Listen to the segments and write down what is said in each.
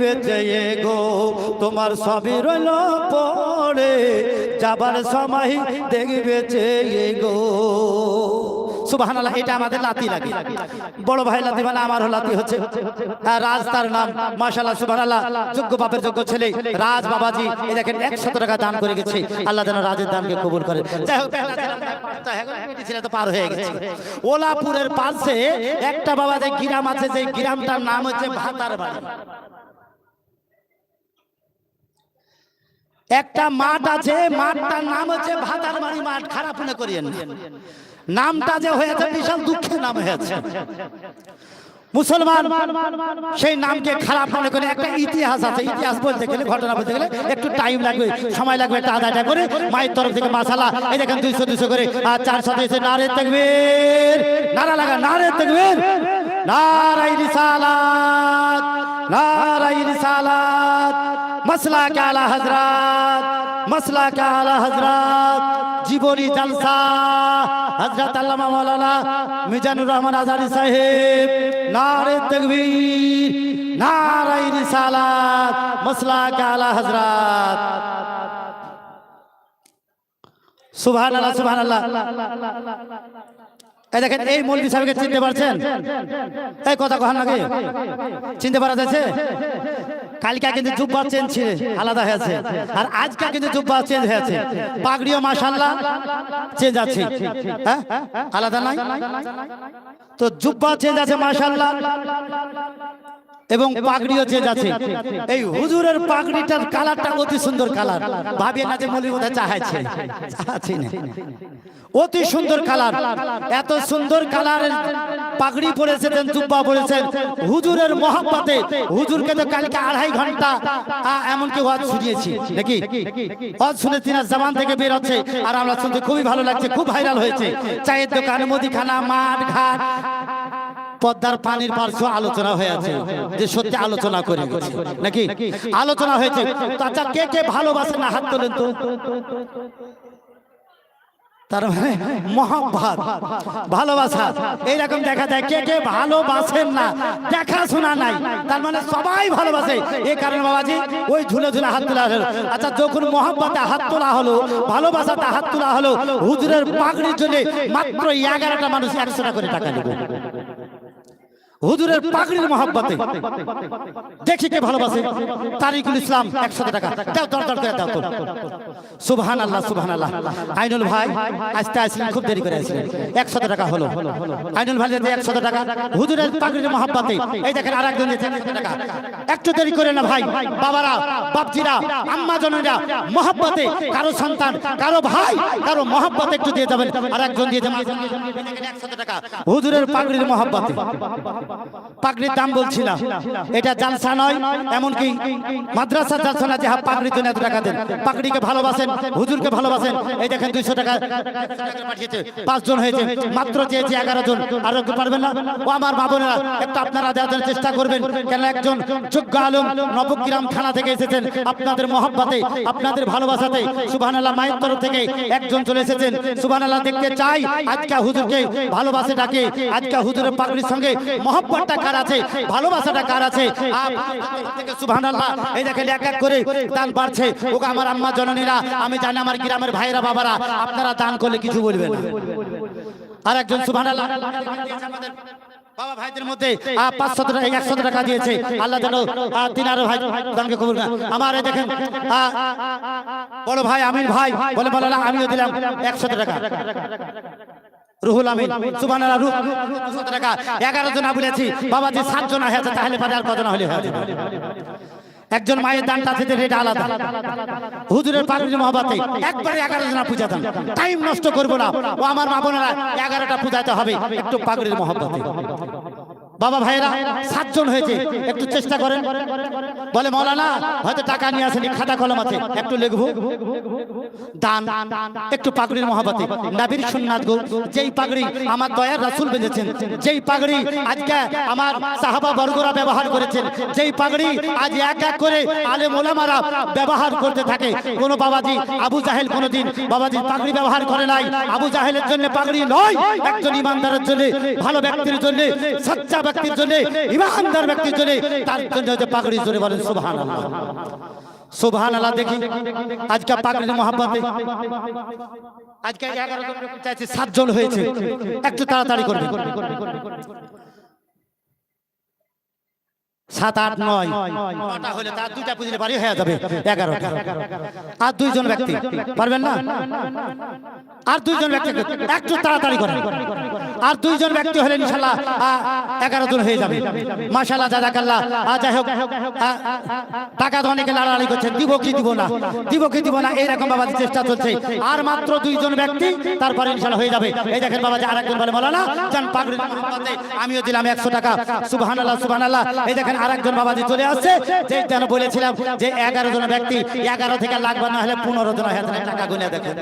বেঁচে গো। তোমার সবই রইল পড়ে যাবার সময় দেখবে গো। আমাদের লাতি লাগে বড় ভাই লাতি মানে লাতি হচ্ছে। ছেলে, রাজ বাবাজি। দেখেন 100 টাকা দান করে গেছে। আল্লাহ যেন রাজের করে। যাই হোক পার হয়ে গেছে। পাশে একটা বাবা যে গ্রাম আছে, যে গ্রামটার নাম হচ্ছে ভাতার বাড়ি। একটা মাঠ আছে, মাঠটার নাম হচ্ছে ভাতার বাড়ি মাঠ, খারাপ মনে করিয়েন নামটা যে হয়েছে, বিশাল দুঃখের নাম হয়েছে। মুসলমান, সেই নামকে খারাপ মনে করে একটা ইতিহাস আছে, ইতিহাস বলতে গেলে, ঘটনা বলতে গেলে, একটু টাইম লাগবে, সময় লাগবে, একটা আদায়টা করে, মায়ের তরফ থেকে মাসালা, এই দেখেন দুইশো দুইশো করে, আর চার সাথে এসে নারে তকবীর। নারা লাগা, নারে তকবীর। নারাই রিসালাত নারাই রিসালাত। মসলা কে আলা হজরত মসলা কে আলা হজরত জীবনী জলসা হজরত আল্লামা মাওলানা মিজানুর রহমান আজারি সাহেব নারে তকবীর নারাই রিসালাত মসলা কে আলা হজরত সুবহানাল্লাহ সুবহানাল্লাহ। এই দেখেন এই মৌলভী সাহেবকে চিনতে পারছেন? এই কথা কহান আগে চিনতে পারা যাচ্ছে? কালকে কিন্তু জুব্বা চেঞ্জ ছিল আলাদা হয়েছে। আর আজকে কিন্তু জুব্বা চেঞ্জ হয়েছে। পাগড়িও মাশাল্লাহ চেঞ্জ আছে। হ্যাঁ? আলাদা নাই? তো জুব্বা চেঞ্জ আছে মাশাল্লাহ এবং পাগড়িও চেঞ্জ আছে এই হুজুরের পাগড়িটার কালারটা অতি সুন্দর কালার। ভাবিয়ে না যে মলির মধ্যে চাহাইছে চাহাচ্ছি না। অতি সুন্দর কালার। এত সুন্দর কালারের পাগড়ি পরেছেন জুব্বা পরেছেন হুজুরের মহাব্বাতে হুজুরকে তো কালকে আড়াই ঘণ্টা এমনকি ওয়াজ শুনিয়েছি। নাকি? ওয়াজ শুনে তিনার জামান থেকে বের হচ্ছে। আর আমরা শুনতে খুবই ভালো লাগছে খুব ভাইরাল হয়েছে। চায়ের দোকান মুদিখানা মাঠ ঘাট পদ্মার পানির পার্শ্ব আলোচনা হয়ে আছে যে সত্যি আলোচনা করে। গেছে নাকি? আলোচনা হয়েছে। আচ্ছা কে কে ভালোবাসে না? হাত তোলেন তো। তার মানে মহাভাত ভালোবাসা। এইরকম দেখা যায় কে কে ভালোবাসেন না? দেখাশোনা নাই। তার মানে সবাই ভালোবাসে। এই কারণে বাবাজি ওই ঝুলে ঝুলে হাত তোলা হলো। আচ্ছা যখন মহাব্বাতে হাত তোলা হলো ভালোবাসাতে হাত তোলা হলো হুজুরের পাগড়ির জন্য মাত্র এগারোটা মানুষ একশো টাকা করে টাকা নেবে। হুজুরের পাগড়ির মহাব্বতে। দেখি কে ভালোবাসে? তারিকুল ইসলাম একশো টাকা। দাও দর দর দাও তো সুবহান আল্লাহ সুবহান আল্লাহ আইনুল ভাই আসতে আসলেন খুব দেরি করে আসলেন। একশো টাকা হলো। আইনুল ভাই একশো টাকা হুজুরের পাগড়ির মহাব্বতে। এই দেখেন আর একজন টাকা। একটু দেরি করে না ভাই বাবারা বাপজিরা আম্মা জনেরা মহাব্বতে কারও সন্তান কারও ভাই কারও মহাব্বতে একটু দিয়ে যাবেন। আর একজন দিয়ে যাবেন একশো টাকা। হুজুরের পাগড়ির মহাব্বতে। পাগড়ির দাম বলছি না এটা জালসা নয়, এমনকি মাদ্রাসা জালসা না যে হ্যাঁ পাগড়ির জন্য এত টাকা দেন। পাগড়িকে ভালোবাসেন, হুজুরকে ভালোবাসেন। এই দেখেন দুইশো টাকা পাঁচজন হয়েছে, মাত্র চেয়েছে এগারো জন। আর একটু পারবেন না? ও আমার মা বোনেরা একটু আপনারা দেওয়ার চেষ্টা করবেন। কেন একজন যোগ্য আলম নবগ্রাম থানা থেকে এসেছেন, আপনাদের মহব্বতে, আপনাদের ভালোবাসাতে সুবহান আল্লাহ মায়ের তরফ থেকে একজন চলে এসেছেন। সুবহান আল্লাহ দেখতে চাই, আজকে হুজুরকে ভালোবাসে ডাকে, আজকে হুজুরের পাগড়ির সঙ্গে মহব্বতটা কার আছে? ভালোবাসাটা কার আছে? এই দেখেন, এক এক করে দান বাড়ছে। আমার আম্মা, জননীরা, আমি জানি আমার গ্রামের ভাইরা বাবারা, আপনারা দান করলে কিছু বলবেন আর একজন সুবহান আল্লাহ বাবা ভাইদের মধ্যে পাঁচশো টাকা একশো টাকা দিয়েছে। আল্লাহ যেন তিন আরও ভাই করেন। আমার ভাই ভাই আমিও দিলাম একশো টাকা। রুহুল আমিন। সুবহানাল্লাহ রুহ দুশো টাকা এগারো জন বলেছি বাবাজি 7 জন হয়েছে তাহলে পারে আর কজন হলে হয়েছে একজন মায়ের দানটা থেকে রেট আলাদা। হুজুরের পাগড়ির মহাবাতে একবারে এগারো জন পূজা দান। টাইম নষ্ট করব না। ও আমার মা বোনেরা এগারোটা পূজাতে হবে। একটু পাগড়ির মহাবাতে বাবা ভাইরা সাতজন হয়েছে। একটু চেষ্টা করেন। বলে, মৌলানা, হয়তো টাকা নিয়ে আসেনি, খাতা কলম আছে, একটু লিখব। দান, একটু পাগড়ির মহাবাতে নাবির সুন্নাত গো, যেই পাগড়ি আমার দয়ার রাসূল বেঁধেছেন, যেই পাগড়ি আজকে আমার সাহাবা বর্গরা ব্যবহার করেছেন, যেই পাগড়ি আজ এক এক করে আলেম ওলামারা ব্যবহার করতে থাকে। কোন বাবাজি, আবু জাহেল কোনদিন বাবাজি পাগড়ি ব্যবহার করে নাই। আবু জাহেলের জন্য পাগড়ি নয়, একজন ইমানদারের জন্য, ভালো ব্যক্তির জন্য, সচ্চা ব্যক্তির জন্য, ইমানদার ব্যক্তির জন্য, তার জন্য হচ্ছে পাগড়ি জোরে বলেন সুবহান আল্লাহ সুবহান আল্লাহ দেখি, আজকে পাগড়ির মহাব্বতে, আজকে এগারো জন চাইছে, সাতজন হয়েছে। একটু তাড়াতাড়ি করবে সাত আট নয়। নটা হলে তার দুইটা পুজলে হয়ে যাবে। এগারোটা। আর দুইজন ব্যক্তি। পারবেন না? আর দুইজন ব্যক্তি একটু তাড়াতাড়ি করেন। আর দুইজন ব্যক্তি হলে ইনশাল্লাহ এগারো জন হয়ে যাবে। জাজাকাল্লাহ যাই হোক টাকা তো অনেকে লাড়ালাড়ি করছেন। দিব কি দিব না? দিব কি দিব না? এইরকম বাবাজি চেষ্টা চলছে। আর মাত্র দুইজন ব্যক্তি তারপরে ইনশাল্লাহ হয়ে যাবে। এই দেখেন বাবাজি আরেকজন বলে বলানা যান পাগড়ি আমিও দিলাম একশো টাকা। সুবহান আল্লাহ সুবহান আল্লাহ এই দেখেন আরেকজন বাবাজি চলে আসছে, যে যেন বলেছিলাম যে এগারো জন ব্যক্তি, এগারো থেকে লাগবে না হলে পনেরো জন টাকা গুনে দেখেন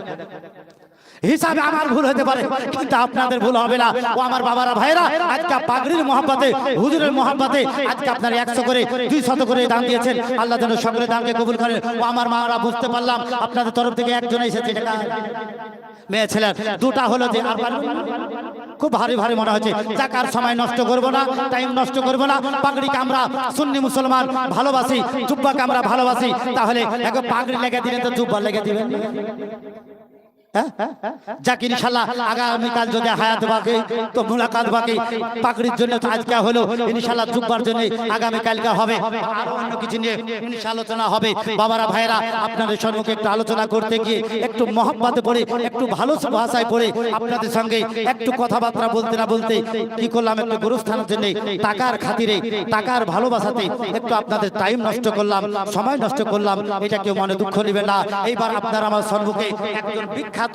হিসাবে আমার ভুল হতে পারে, কিন্তু আপনাদের ভুল হবে না। ও আমার বাবারা ভাইরা আজকে পাগড়ির মহাব্বতে, হুজুরের মহাব্বতে আজকে আপনারা একশো করে, দুই শত করে দাম দিয়েছেন। আল্লাহ যেন সকলে দানকে কবুল করেন। ও আমার মারা, বুঝতে পারলাম, আপনাদের তরফ থেকে একজন এসেছে মেয়ে, ছেলের। দুটা হলো যে খুব ভারী ভারী মনে হচ্ছে। টাকার সময় নষ্ট করব না টাইম নষ্ট করব না। পাগড়িকে আমরা সুন্নি মুসলমান, ভালোবাসি জুব্বাকে আমরা ভালোবাসি। তাহলে একবার পাগড়ি লেগে দিলেন তো জুব্বা লেগে দিবেন। যাক ইনশাল্লাহ আগামীকাল যদি হায়াত বাকি, তো মুলাকাত বাকি। পাকড়ির জন্য আজকে হলো ইনশাল্লাহ জুব্বার জন্য আগামী কালকে হবে। আরও অন্য কিছু নিয়ে আলোচনা হবে। বাবারা ভাইরা আপনাদের একটু আলোচনা করতে গিয়ে, একটু একটু ভালো ভাষায় আপনাদের সঙ্গে একটু কথাবার্তা বলতে না বলতে কি করলাম, একটু গুরুস্থানের জন্য টাকার খাতিরে, টাকার ভালোবাসাতে একটু আপনাদের টাইম নষ্ট করলাম, সময় নষ্ট করলাম। এটা কেউ মনে দুঃখ নেবে না। এইবার আপনার আমার সম্মুখে একজন বিখ্যাত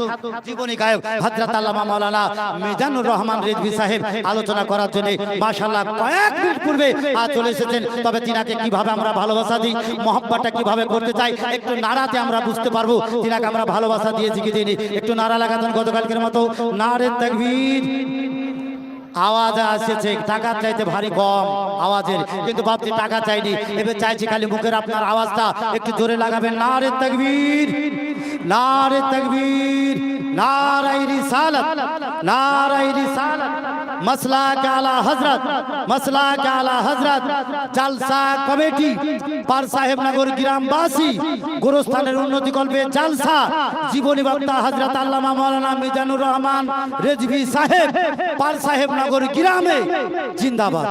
জীবনী গায়ক হজরত আল্লামা মাওলানা মিজানুর রহমান রিজভী সাহেব আলোচনা করার জন্য মাশাআল্লাহ কয়েক মিনিট পূর্বে চলে এসেছেন। তবে তিনাকে কীভাবে আমরা ভালোবাসা দিই মহব্বাটা কীভাবে করতে চাই, একটু নাড়াতে আমরা বুঝতে পারব। তিনাকে আমরা ভালোবাসা দিয়েছি কি দিইনি একটু নাড়া লাগাতেন গতকালকের মতো। নারে তাকবীর। আওয়াজ আসছে টাকা চাইতে ভারী কম আওয়াজের, কিন্তু ভাবছি টাকা চাইনি। এবার চাইছি খালি মুখের আপনার আওয়াজটা একটু জোরে লাগাবেন। না নারে তকবীর নারে তকবীর নারাই রিসালাত নারাই রিসালাত। মসলা কালা হজরত মসলা কালা হজরত জালসা কমিটি, পার সাহেব নগর গ্রামবাসী, গুরুস্থানের উন্নতি কল্পে জালসা, জীবনী বক্তা হজরত আল্লামা মৌলানা মিজানুর রহমান, রেজভি সাহেব, পার সাহেব নগর গ্রামে, জিন্দাবাদ।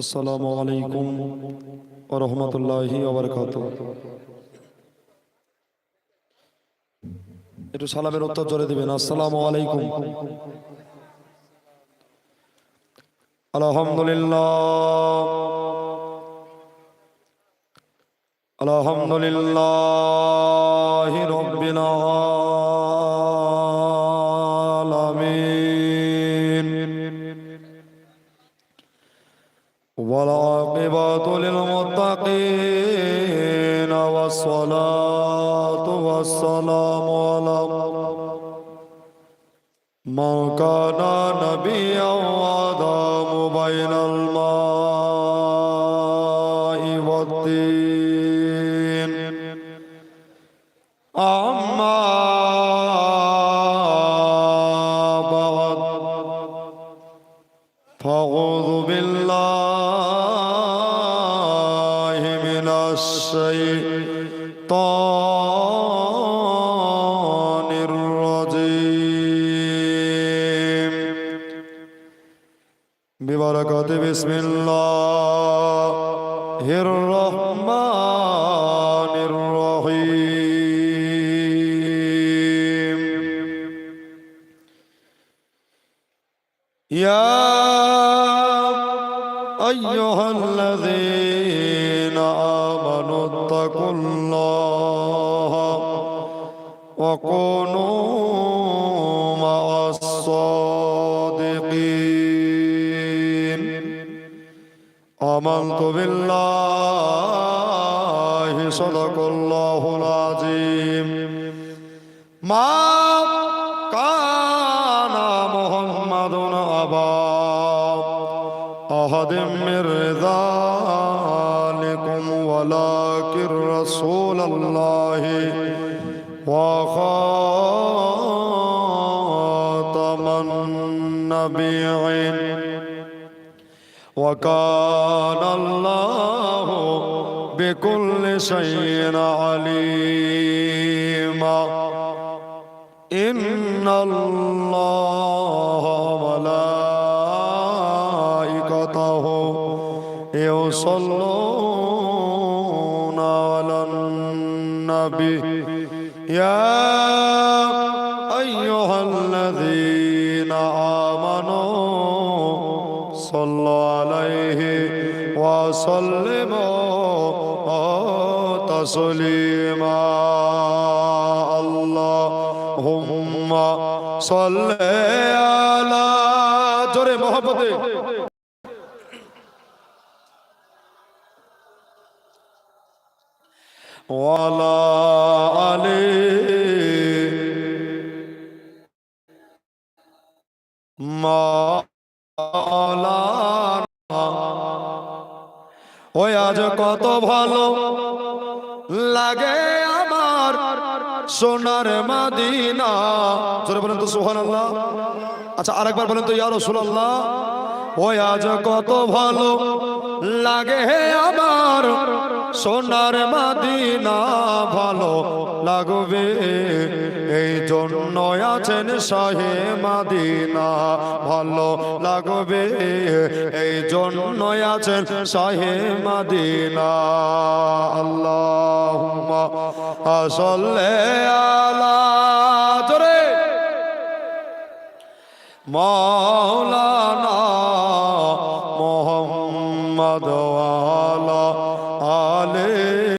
আসসালামু আলাইকুম রহমতুল্লাহি একটু সালামের উত্তর জোরে দিবেন। আসসালামু আলাইকুম। আলহামদুলিল্লাহ। আলহামদুলিল্লাহ والسلام على من كان نبيا وآدم بين الماء والدين أما بعد فأعوذ بالله يا أيها الذين آمنوا اتقوا الله وكونوا مع الصادقين آمنت بالله صدق الله العظيم ما أحد من رجالكم ولكن رسول الله وخاتم النبيين وكان الله بكل شيء عليما إن الله على النبي يا أيها الذين آمنوا صلوا عليه وسلموا تسليما اللهم صل على جري محمد وعلى آله মাওলানা ওই আজ কত ভালো লাগে আমার সোনার মাদিনা জোরে বলেন তো সুবহানাল্লাহ আচ্ছা আরেকবার বলেন তো ইয়া রাসূলুল্লাহ ওই আজ কত ভালো লাগে হে আমার। সোনার মাদিনা ভালো লাগবে। এই জন্য আছেন শাহে মাদিনা, ভালো লাগবে। এই জন্য আছেন শাহে মাদিনা। আল্লাহুম্মা সাল্লি আলা জোরে। মাওলানা Father.